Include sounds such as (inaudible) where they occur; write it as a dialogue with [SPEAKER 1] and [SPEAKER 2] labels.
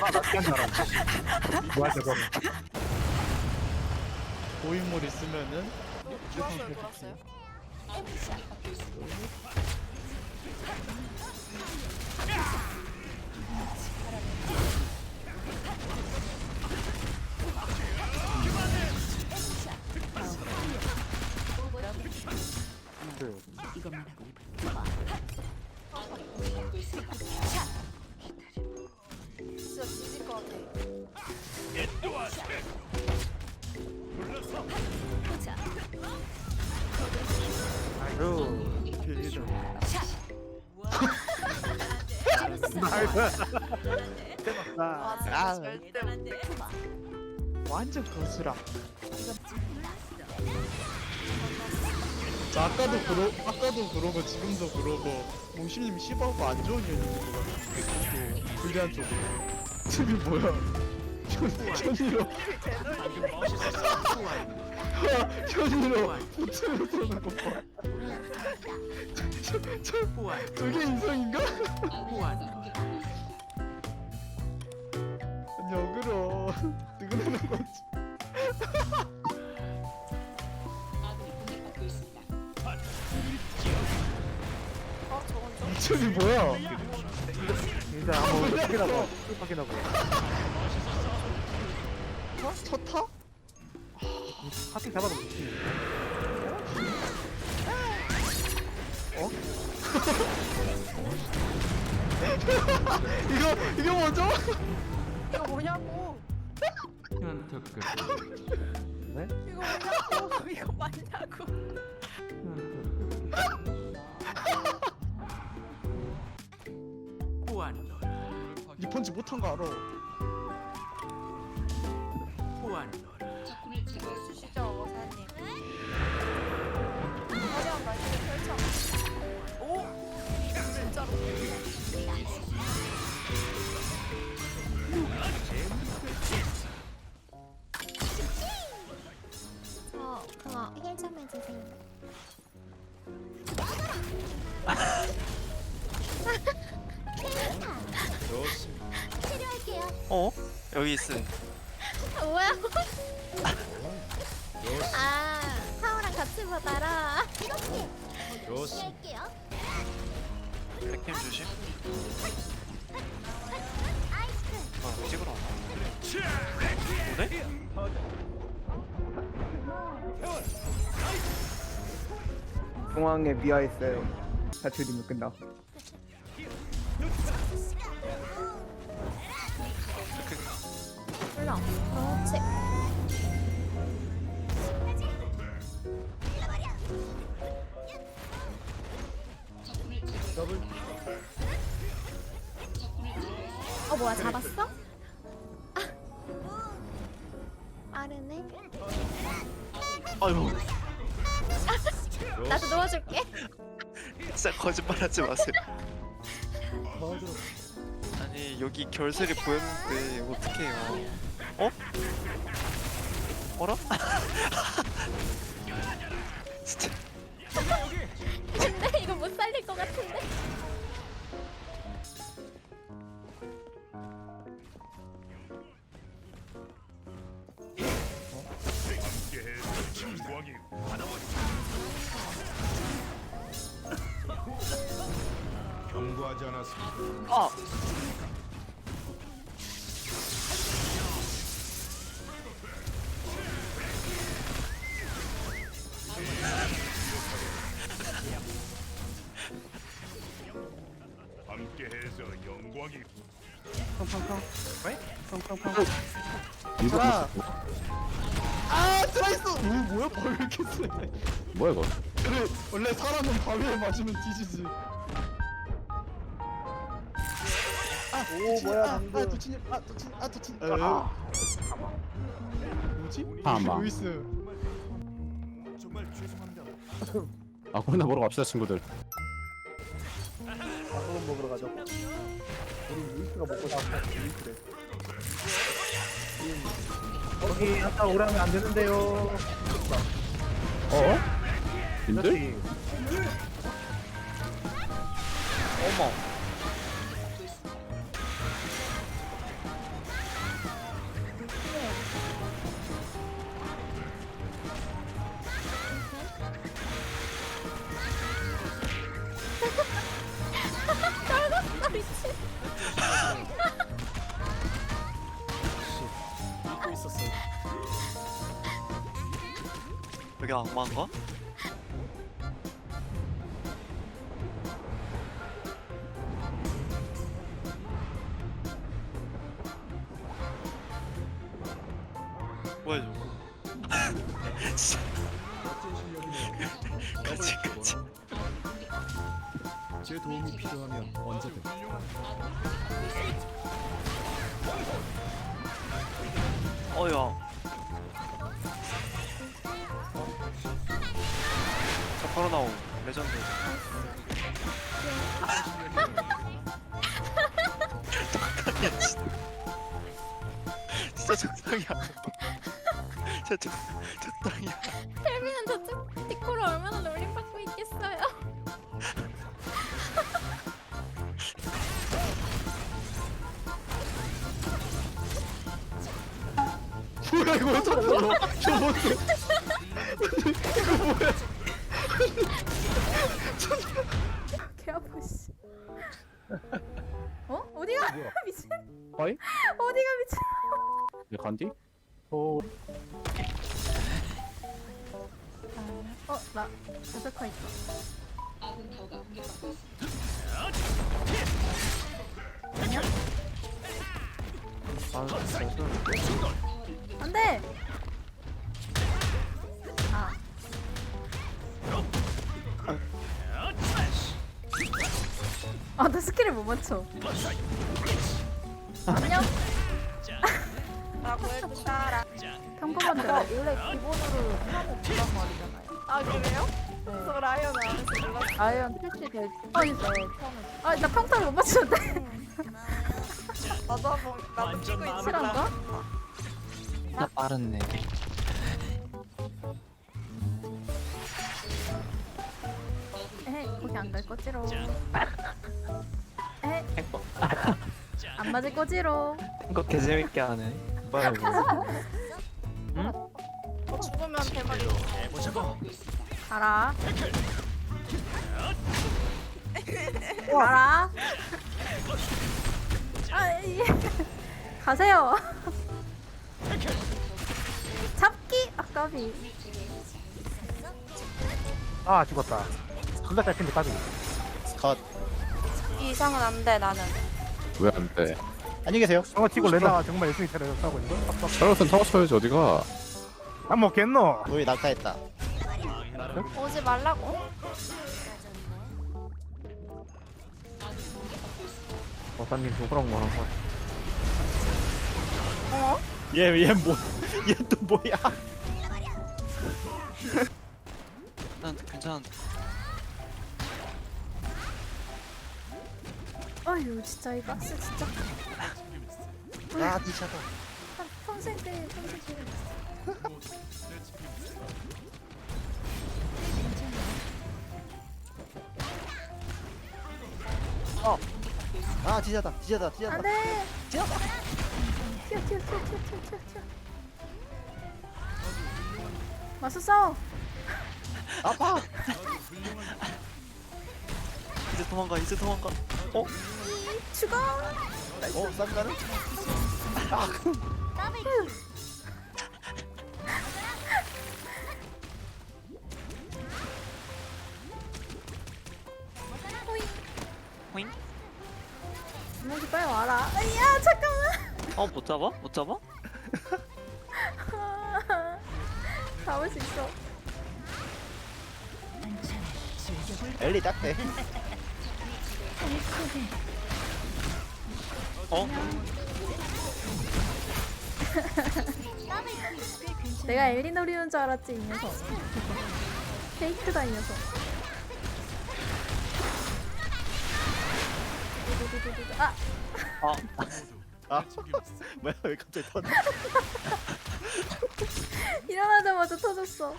[SPEAKER 1] 아, 낫게 한 사람. 뭐야, 저거.
[SPEAKER 2] 고인물 있으면은
[SPEAKER 3] 돌았어요 돌았어요 아
[SPEAKER 1] 아.
[SPEAKER 3] 절대
[SPEAKER 2] 완전 거스라. 자, 아까도 그러 아까도 그러고 지금도 그러고 몽실님 씹하고 안 좋은 년인 것 같은데 또 불리한 쪽으로. 틈이 뭐야? 현 현이로 현이로 보트를 쏘는 거 봐. 저, 저, 저게 인성인가? 아니 어그러 누구는 거지?
[SPEAKER 3] 어 저건 좀
[SPEAKER 2] 이쪽이 뭐야?
[SPEAKER 1] 일단 한번 확인하고, 확인하고.
[SPEAKER 2] 어? 첫 타?
[SPEAKER 1] 하필 잡아도 좋 지. (laughs)
[SPEAKER 2] 이거 이거 뭐죠?
[SPEAKER 3] 이거 뭐냐고
[SPEAKER 1] 네?
[SPEAKER 3] 이거 뭐냐고 (laughs) 이거 맞냐고
[SPEAKER 2] 이 펀치 못한 거 알아.
[SPEAKER 3] 주시죠
[SPEAKER 4] 치료할게요.
[SPEAKER 5] 어? 여기 있음.
[SPEAKER 4] 뭐야? 아, 하우랑 같이 보다라. 이렇게. 할게요.
[SPEAKER 5] 백팀 조심.
[SPEAKER 4] 아이스크림.
[SPEAKER 5] 어, 찍으러 왔나? 오네?
[SPEAKER 1] 중앙에 미아 있어요. 다출이면 끝나.
[SPEAKER 4] 불러. 그렇지. 어 뭐야 잡았어? 아. 빠르네.
[SPEAKER 5] 아유,
[SPEAKER 4] 나도 놓아줄게.
[SPEAKER 5] 진짜 거짓말하지 마세요. 아니 여기 결슬이 보였는데 어떡해요? 어? 어라? (laughs) 진짜
[SPEAKER 6] 않았습니다.
[SPEAKER 5] 아
[SPEAKER 6] 함께해서 영광이
[SPEAKER 1] 팡팡팡.
[SPEAKER 5] 왜?
[SPEAKER 1] 팡팡팡.
[SPEAKER 2] 자. 아 들어있어. 오 뭐야 바위 왜 이렇게 세?
[SPEAKER 7] 뭐야 이거?
[SPEAKER 2] 그래 원래 사람은 바위에 맞으면 뒤지지.
[SPEAKER 1] 오, 뭐야,
[SPEAKER 2] 아,
[SPEAKER 1] 방금.
[SPEAKER 2] 아, 도치님, 아, 도치님, 아, 도치님.
[SPEAKER 1] 아.
[SPEAKER 2] 뭐지?
[SPEAKER 7] 파마. (laughs)
[SPEAKER 2] 루이스.
[SPEAKER 6] 정말 (laughs) 죄송합니다.
[SPEAKER 7] 아 코로나 보러 갑시다 친구들.
[SPEAKER 1] 밥을 먹으러 가자. 우리 루이스가 먹고 싶어. 루이스래. 거기 아까 오라면 안 되는데요.
[SPEAKER 7] 어? 님들?
[SPEAKER 5] 어머.
[SPEAKER 4] 미친.
[SPEAKER 6] 있었어.
[SPEAKER 5] 여기 악마인가? 뭐야 저거? (laughs) 진짜 그치 그치. (laughs)
[SPEAKER 6] 제 도움이 필요하면 언제든.
[SPEAKER 5] 어야. 자 바로 나오 레전드. 적당이야 (laughs) 진짜. 진짜 적당이야. 진짜 적 적당이야.
[SPEAKER 2] 뭐야 이거 왜 저거 저 뭔데 (laughs)
[SPEAKER 4] 개 아파 씨. 어? 어디가
[SPEAKER 7] 뭐야? (laughs)
[SPEAKER 4] 미친?
[SPEAKER 7] 어이?
[SPEAKER 4] 어디가 미친?
[SPEAKER 7] 얘 간디?
[SPEAKER 1] 어
[SPEAKER 4] 어, 나 베스커 있어. 안 돼! 아. 아, 나 스킬을 못 맞춰. 안녕?
[SPEAKER 3] 라고 해주셔라.
[SPEAKER 4] 평범한 데.
[SPEAKER 3] 원래 기본으로 하는 그런 말이잖아요. 아 그래요? 저 라이언 안 해서 몰랐어. 라이언 출시 될
[SPEAKER 4] 아니,
[SPEAKER 3] 처음에
[SPEAKER 4] 아, 나 평타를 못 맞추는데.
[SPEAKER 3] 나도 한번 나도 끼고 있어.
[SPEAKER 4] 실한가?
[SPEAKER 5] 나 빠르네.
[SPEAKER 4] 에헤, 거기 안 갈 거지로. 에헤. 안 맞을 거지로.
[SPEAKER 5] 이거 개 재밌게 하네.
[SPEAKER 3] 어, 죽으면 대머리.
[SPEAKER 4] 가라. 가라. 아, 이- 가세요. 까비.
[SPEAKER 1] 아 죽었다 둘다 짧은데 까비
[SPEAKER 3] 이 이상은 안 돼 나는.
[SPEAKER 7] 왜 안 돼?
[SPEAKER 1] 안녕히 계세요 저거 치고 레나가 정말 열심히 차려서 있는 거
[SPEAKER 7] 샤롯은 타워 쳐야지 어디가?
[SPEAKER 1] 안 먹겠노
[SPEAKER 8] 우리 낙타했다.
[SPEAKER 3] 오지 말라고.
[SPEAKER 1] 어사님 누구랑 뭐한 거야
[SPEAKER 3] 어?
[SPEAKER 8] 얘 얘 뭐? (laughs) 얘 또 뭐야?
[SPEAKER 5] 난 괜찮은데.
[SPEAKER 4] 아유 진짜 이 박스 진짜
[SPEAKER 8] 아 뒤차다.
[SPEAKER 4] 한 평생 때 평생 때.
[SPEAKER 8] 아 뒤차다. 뒤차다. 뒤차다.
[SPEAKER 4] 안돼. 튀어 튀어 튀어 튀어 튀어 튀어 튀어 맞서 싸워.
[SPEAKER 8] 아파.
[SPEAKER 5] 이제 도망가 이제 도망가. 어?
[SPEAKER 4] 죽어.
[SPEAKER 8] 어 쌈가는?
[SPEAKER 5] 호잉?
[SPEAKER 4] 이모지 빨리 와라. 야 잠깐만.
[SPEAKER 5] 어못 잡아? 못 잡아? (laughs)
[SPEAKER 4] 잡을 수 있어.
[SPEAKER 8] 엘리 딱대.
[SPEAKER 5] 어? (laughs)
[SPEAKER 4] 내가 엘리 노리는 줄 알았지 이 녀석. 페이크다 이 녀석.
[SPEAKER 5] 아아 (laughs)
[SPEAKER 8] 아 뭐야 왜 갑자기 터져? (laughs)
[SPEAKER 4] 일어나자마자 터졌어.